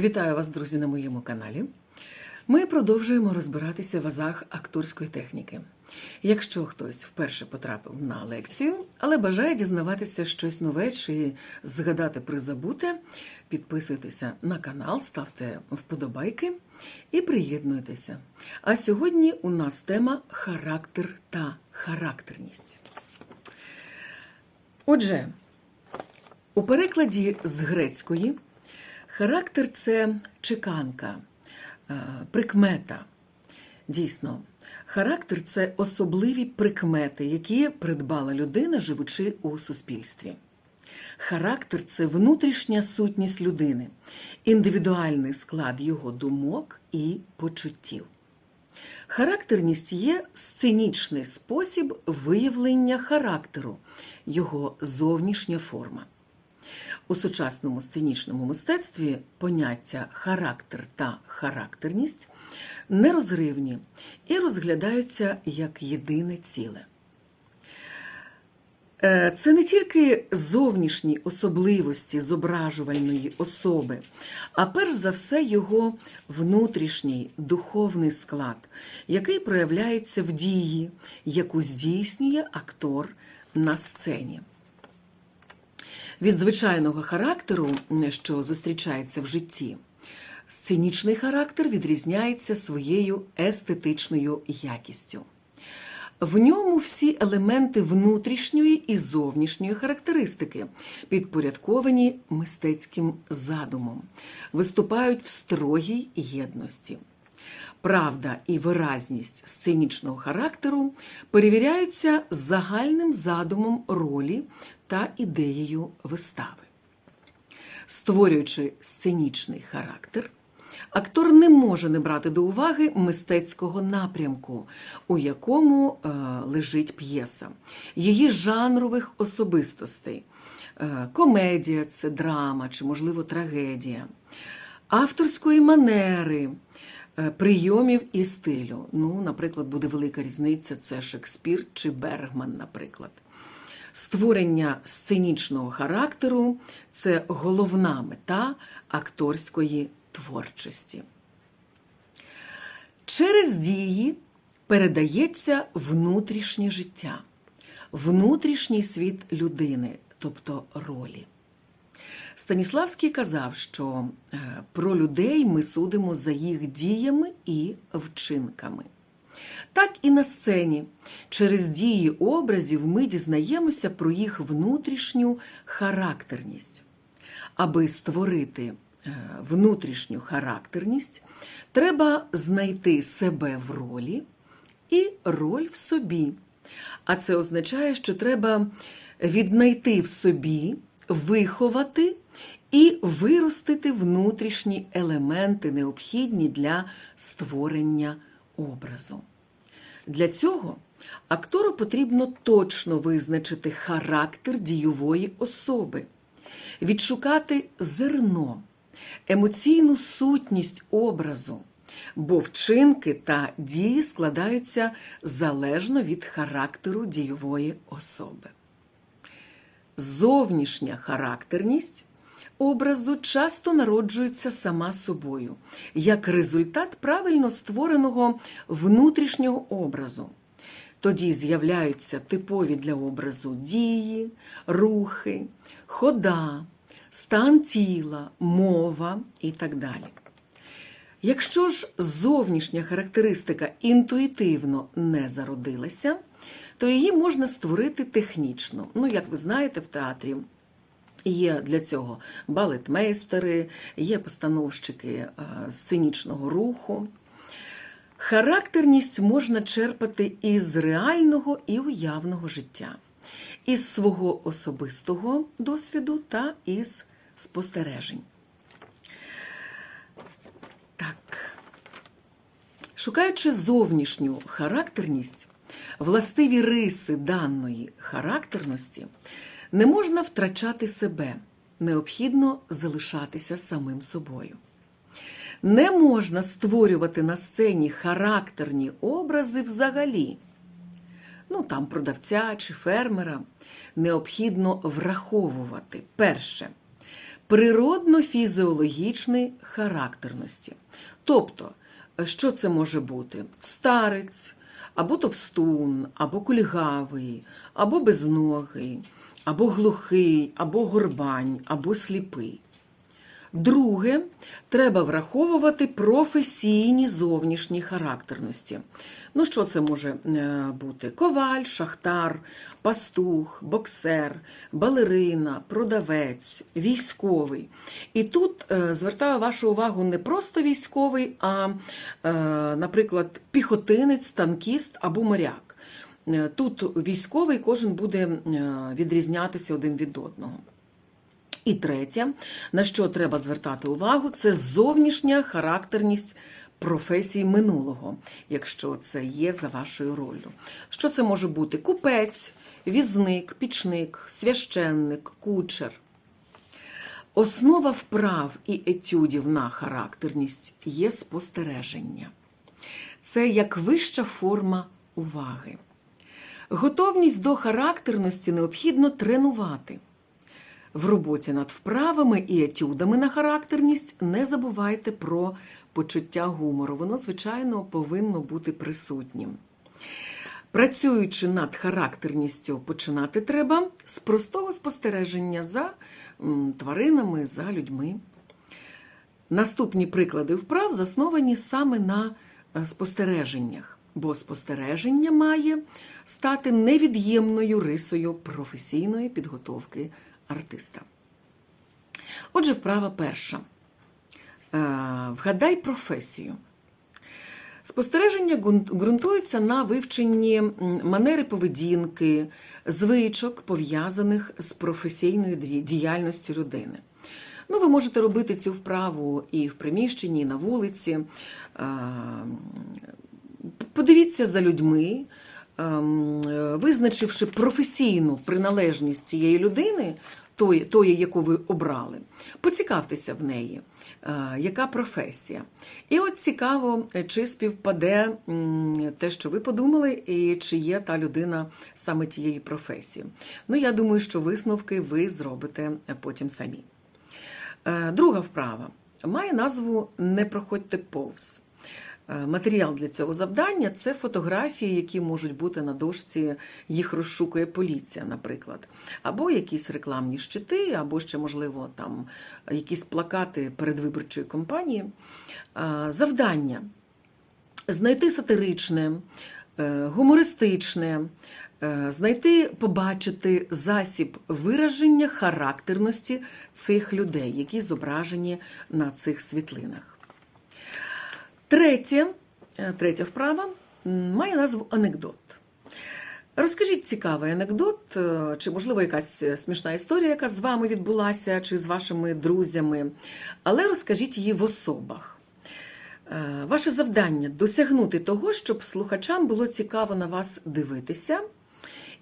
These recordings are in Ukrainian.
Вітаю вас, друзі, на моєму каналі. Ми продовжуємо розбиратися в азах акторської техніки. Якщо хтось вперше потрапив на лекцію, але бажає дізнаватися щось нове чи згадати призабуте, підписуйтеся на канал, ставте вподобайки і приєднуйтеся. А сьогодні у нас тема характер та характерність. Отже, у перекладі з грецької характер це чеканка, е, прикмета. Дійсно, характер це особливі прикмети, які придбала людина, живучи у суспільстві. Характер це внутрішня сутність людини, індивідуальний склад його думок і почуттів. Характерність є сценічний спосіб виявлення характеру, його зовнішня форма. У сучасному сценічному мистецтві поняття характер та характерність нерозривні і розглядаються як єдине ціле. Е, Це не тільки зовнішні особливості зображувальної особи, а перш за все його внутрішній духовний склад, який проявляється в дії, яку здійснює актор на сцені. Від звичайного характеру, що зустрічається в житті, сценічний характер відрізняється своєю естетичною якістю. В ньому всі елементи внутрішньої і зовнішньої характеристики, підпорядковані мистецьким задумом, виступають в строгій єдності. Правда і виразність сценічного характеру перевіряються загальним задумом ролі та ідеєю вистави. Створюючи сценічний характер, актор не може не брати до уваги мистецького напрямку, у якому е, лежить п'єса, її жанрових особистостей. Е, комедія це драма чи, можливо, трагедія, авторської манери. Е, Прийомів і стилю. Ну, наприклад, буде велика різниця: це Шекспір чи Бергман, наприклад. Створення сценічного характеру це головна мета акторської творчості. Через дії передається внутрішнє життя, внутрішній світ людини, тобто ролі. Станіславський казав, що е, про людей ми судимо за їх діями і вчинками. Так і на сцені через дії образів ми дізнаємося про їх внутрішню характерність. Аби створити е, внутрішню характерність, треба знайти себе в ролі і роль в собі. А це означає, що треба віднайти в собі, виховати і виростити внутрішні елементи, необхідні для створення образу. Для цього актору потрібно точно визначити характер дійової особи, відшукати зерно, емоційну сутність образу, бо вчинки та дії складаються залежно від характеру дійової особи. Зовнішня характерність образу часто народжується сама собою, як результат правильно створеного внутрішнього образу. Тоді з'являються типові для образу дії, рухи, хода, стан тіла, мова і так далі. Якщо ж зовнішня характеристика інтуїтивно не зародилася, то її можна створити технічно. Ну, як ви знаєте, в театрі Є для цього балетмейстери, є постановщики е, сценічного руху. Характерність можна черпати із реального і уявного життя, із свого особистого досвіду та із спостережень. Так. Шукаючи зовнішню характерність, властиві риси даної характерності, не можна втрачати себе, необхідно залишатися самим собою. Не можна створювати на сцені характерні образи взагалі. Ну, там продавця чи фермера необхідно враховувати перше природно-фізіологічної характерності. Тобто, що це може бути? Старець, або товстун, або кульгавий, або безногий, або глухий, або горбань, або сліпий. Друге, треба враховувати професійні зовнішні характерності. Ну, що це може е, бути? Коваль, шахтар, пастух, боксер, балерина, продавець, військовий. І тут е, звертаю вашу увагу не просто військовий, а, е, наприклад, піхотинець, танкіст або моряк. Тут військовий кожен буде відрізнятися один від одного. І третє, на що треба звертати увагу, це зовнішня характерність професій минулого, якщо це є за вашою роллю. Що це може бути? Купець, візник, пічник, священник, кучер. Основа вправ і етюдів на характерність є спостереження. Це як вища форма уваги. Готовність до характерності необхідно тренувати. В роботі над вправами і етюдами на характерність не забувайте про почуття гумору. Воно, звичайно, повинно бути присутнім. Працюючи над характерністю, починати треба з простого спостереження за тваринами, за людьми. Наступні приклади вправ засновані саме на е, спостереженнях, бо спостереження має стати невід'ємною рисою професійної підготовки артиста. Отже, вправа перша. Е, Вгадай професію. Спостереження ґрунтується на вивченні манери поведінки, звичок, пов'язаних з професійною діяльністю людини. Ну, ви можете робити цю вправу і в приміщенні, і на вулиці. Е, Подивіться за людьми, визначивши професійну приналежність цієї людини, тої, тої, яку ви обрали, поцікавтеся в неї, е, яка професія. І от цікаво, е, чи співпаде те, що ви подумали, і чи є та людина саме тієї професії. Ну, я думаю, що висновки ви зробите потім самі. Е, Друга вправа має назву Не проходьте повз. Е, Матеріал для цього завдання це фотографії, які можуть бути на дошці, їх розшукує поліція, наприклад, або якісь рекламні щити, або ще, можливо, там якісь плакати передвиборчої кампанії. Е, Завдання знайти сатиричне, е, гумористичне, знайти, побачити засіб вираження характерності цих людей, які зображені на цих світлинах. Третє, е, третя вправа має назву анекдот. Розкажіть цікавий анекдот, е, чи, можливо, якась е, смішна історія, яка з вами відбулася, чи з вашими друзями, але розкажіть її в особах. Ваше завдання досягнути того, щоб слухачам було цікаво на вас дивитися,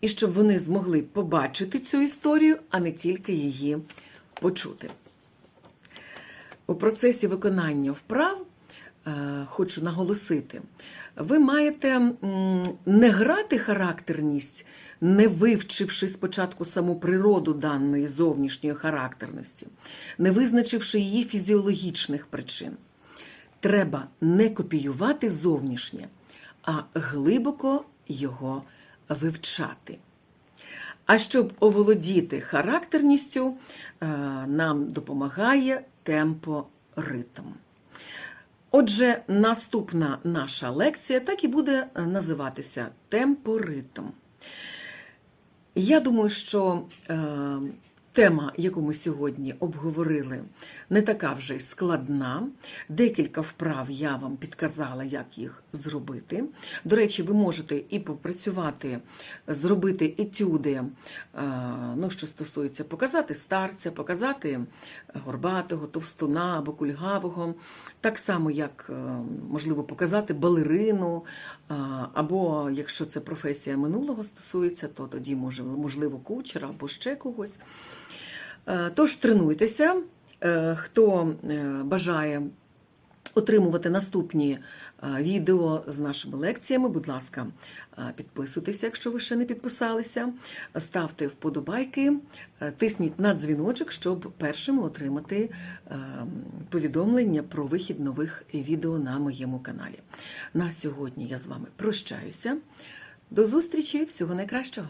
і щоб вони змогли побачити цю історію, а не тільки її почути. У процесі виконання вправ хочу наголосити, ви маєте не грати характерність, не вивчивши спочатку саму природу даної зовнішньої характерності, не визначивши її фізіологічних причин. Треба не копіювати зовнішнє, а глибоко його вивчати. А щоб оволодіти характерністю, е, нам допомагає темпоритм. Отже, наступна наша лекція так і буде е, називатися темпоритм. Я думаю, що е, тема, яку ми сьогодні обговорили, не така вже й складна. Декілька вправ я вам підказала, як їх зробити. До речі, ви можете і попрацювати, зробити етюди, е, ну, що стосується показати старця, показати горбатого, товстуна або кульгавого, так само, як е, можливо показати балерину, е, або якщо це професія минулого стосується, то тоді може, можливо кучера або ще когось. Е, Тож тренуйтеся, Е, хто е, бажає отримувати наступні відео з нашими лекціями, будь ласка, підписуйтеся, якщо ви ще не підписалися, ставте вподобайки, тисніть на дзвіночок, щоб першими отримати повідомлення про вихід нових відео на моєму каналі. На сьогодні я з вами прощаюся. До зустрічі, всього найкращого!